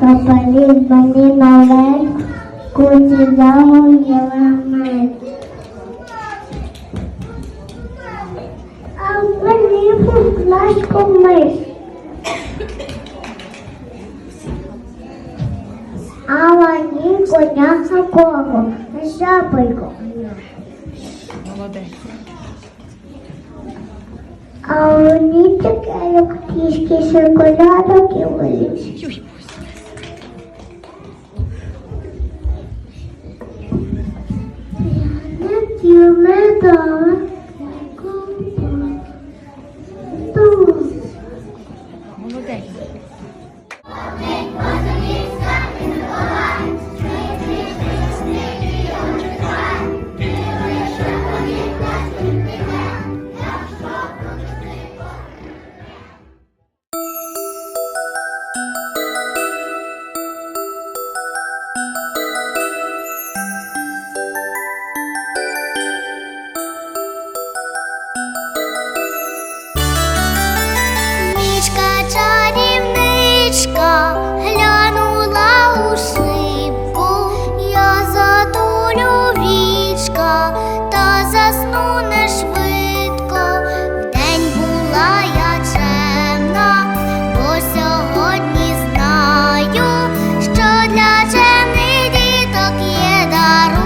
Капеліт мені наверх, куті замок єлемет. А мені флажку миш. А мені коня такого, шапойку. Молодець. А мені цукерок, трішки шоколадок і barro.